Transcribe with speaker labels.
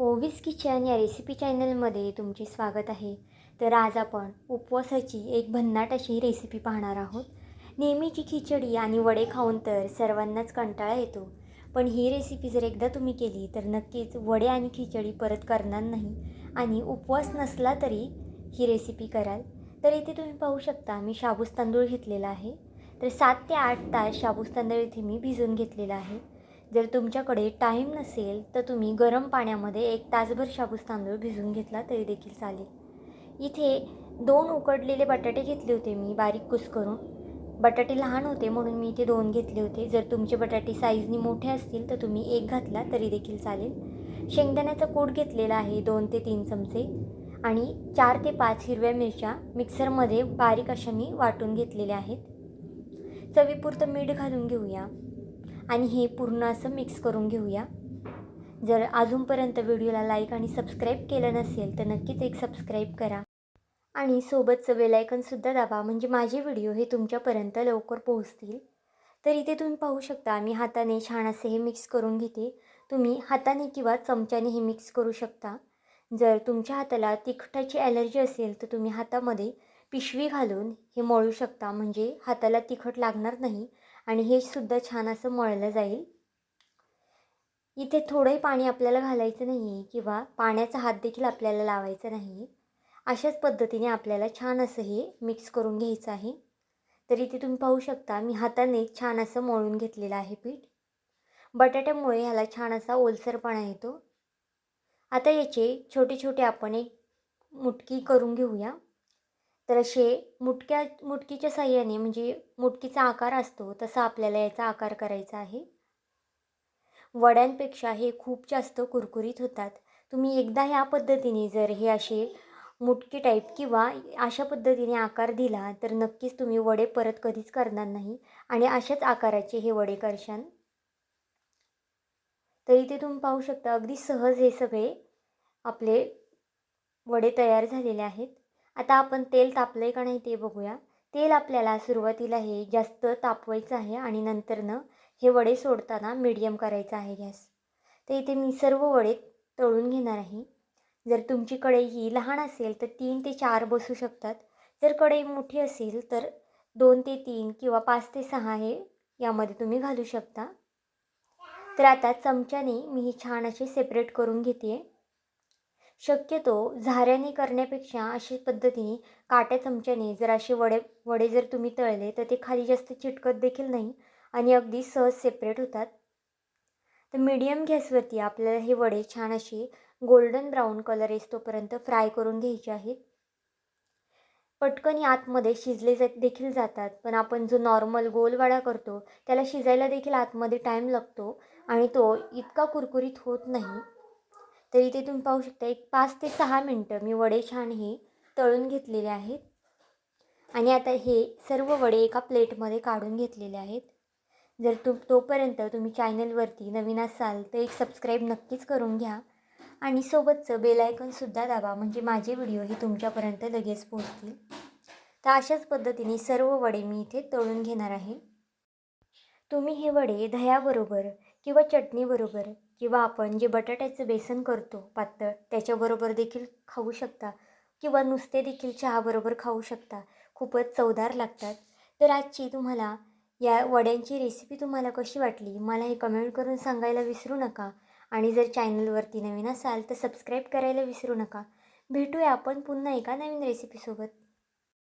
Speaker 1: Ovis kitchen या recipe चॅनलमध्ये तुमचे स्वागत आहे. तर आज आपण उपवासाची एक भन्नाट अशी रेसिपी पाहणार आहोत. नेहमीची खिचडी आणि वडे खाऊन तर सर्वांनाच कंटाळा येतो. पण ही रेसिपी जर एकदा तुम्ही केली तर नक्कीच वडे आणि खिचडी परत करणार नाही आणि उपवास नसला तरी ही रेसिपी कराल. तर इथे तुम्ही पाहू शकता मी शाबूस तांदूळ घेतलेला आहे. तर सात ते आठ तास शाबूस तांदूळ इथे मी भिजवून घेतलेला आहे. जर तुमच्याकडे टाईम नसेल तर तुम्ही गरम पाण्यामध्ये एक तासभर शाबूस तांदूळ भिजवून घेतला तरी देखील चालेल. इथे दोन उकडलेले बटाटे घेतले होते मी बारीक कुस करून. बटाटे लहान होते म्हणून मी इथे दोन घेतले होते. जर तुमचे बटाटे साईजनी मोठे असतील तर तुम्ही एक घातला तरी देखील चालेल. शेंगदाण्याचा कूट घेतलेला आहे दोन ते तीन चमचे आणि चार ते पाच हिरव्या मिरच्या मिक्सरमध्ये बारीक अशा मी वाटून घेतलेल्या आहेत. चवीपुरतं मीठ घालून घेऊया. आणि हे पूर्ण असं मिक्स करून घेऊया. जर अजूनपर्यंत व्हिडिओला लाईक आणि सबस्क्राईब केलं नसेल तर नक्कीच एक सबस्क्राईब करा. आणि सोबतचं बेलायकनसुद्धा दाबा म्हणजे माझे व्हिडिओ हे तुमच्यापर्यंत लवकर पोहोचतील. तर इथे तुम्ही पाहू शकता मी हाताने छान असे हे मिक्स करून घेते. तुम्ही हाताने किंवा चमच्याने हे मिक्स करू शकता. जर तुमच्या हाताला तिखटाची ॲलर्जी असेल तर तुम्ही हातामध्ये पिशवी घालून हे मळू शकता म्हणजे हाताला तिखट लागणार नाही. आणि हे सुद्धा छान असं मळलं जाईल. इथे थोडंही पाणी आपल्याला घालायचं नाही आहे किंवा पाण्याचा हात देखील आपल्याला लावायचा नाही. अशाच पद्धतीने आपल्याला छान असं हे मिक्स करून घ्यायचं आहे. तर इथे तुम्ही पाहू शकता मी हाताने छान असं मळून घेतलेलं आहे पीठ. बटाट्यामुळे ह्याला छान असा ओलसरपणा येतो. आता याचे छोटे छोटे आपण एक मुटकी करून घेऊया. तर असे मुटक्या मुटकीच्या साह्याने म्हणजे मुटकीचा आकार असतो तसा आपल्याला याचा आकार करायचा आहे. वड्यांपेक्षा हे खूप जास्त कुरकुरीत होतात. तुम्ही एकदा ह्या पद्धतीने जर हे असे मुटकी टाईप किंवा अशा पद्धतीने आकार दिला तर नक्कीच तुम्ही वडे परत कधीच करणार नाही. आणि अशाच आकाराचे हे वडे करशान. तर इथे तुम्ही पाहू शकता अगदी सहज हे सगळे आपले वडे तयार झालेले आहेत. आता आपण तेल तापलं आहे का नाही ते बघूया. तेल आपल्याला सुरुवातीला हे जास्त तापवायचं आहे आणि नंतरनं हे वडे सोडताना मीडियम करायचं आहे गॅस. तर इथे मी सर्व वडे तळून घेणार आहे. जर तुमची कढई ही लहान असेल तर तीन ते चार बसू शकतात. जर कढई मोठी असेल तर दोन ते तीन किंवा पाच ते सहा हे यामध्ये तुम्ही घालू शकता. तर आता चमच्याने मी ही छान असे सेपरेट करून घेते आहे शक्यतो झाऱ्याने करण्यापेक्षा अशी पद्धतीने काट्या चमच्याने जर असे वडे वडे जर तुम्ही तळले तर ते खाली जास्त चिटकत देखील नाही आणि अगदी सहज सेपरेट होतात. तर मीडियम गॅसवरती आपल्याला हे वडे छान असे गोल्डन ब्राऊन कलर येतोपर्यंत फ्राय करून घ्यायचे आहेत. पटकन आतमध्ये शिजले जा देखील जातात पण आपण जो नॉर्मल गोलवाडा करतो त्याला शिजायला देखील आतमध्ये टाईम लागतो आणि तो इतका कुरकुरीत होत नाही. तर इथे तुम्ही पाहू शकता एक पाच ते सहा मिनटं मी वडे छान हे तळून घेतलेले आहेत. आणि आता हे सर्व वडे एका प्लेटमध्ये काढून घेतलेले आहेत. जर तु तोपर्यंत तुम्ही चॅनलवरती नवीन असाल तर एक सबस्क्राईब नक्कीच करून घ्या. आणि सोबतचं बेलायकनसुद्धा दाबा म्हणजे माझे व्हिडिओ हे तुमच्यापर्यंत लगेच पोहोचतील. तर अशाच पद्धतीने सर्व वडे मी इथे तळून घेणार आहे. तुम्ही हे वडे दह्याबरोबर किंवा चटणीबरोबर किंवा आपण जे बटाट्याचं बेसन करतो पातळ त्याच्याबरोबर देखील खाऊ शकता. किंवा नुसते देखील चहाबरोबर खाऊ शकता. खूपच चवदार लागतात. तर आजची तुम्हाला या वड्यांची रेसिपी तुम्हाला कशी वाटली? मला हे कमेंट करून सांगायला विसरू नका. आणि जर चॅनलवरती नवीन असाल तर सबस्क्राईब करायला विसरू नका. भेटूया आपण पुन्हा एका नवीन रेसिपीसोबत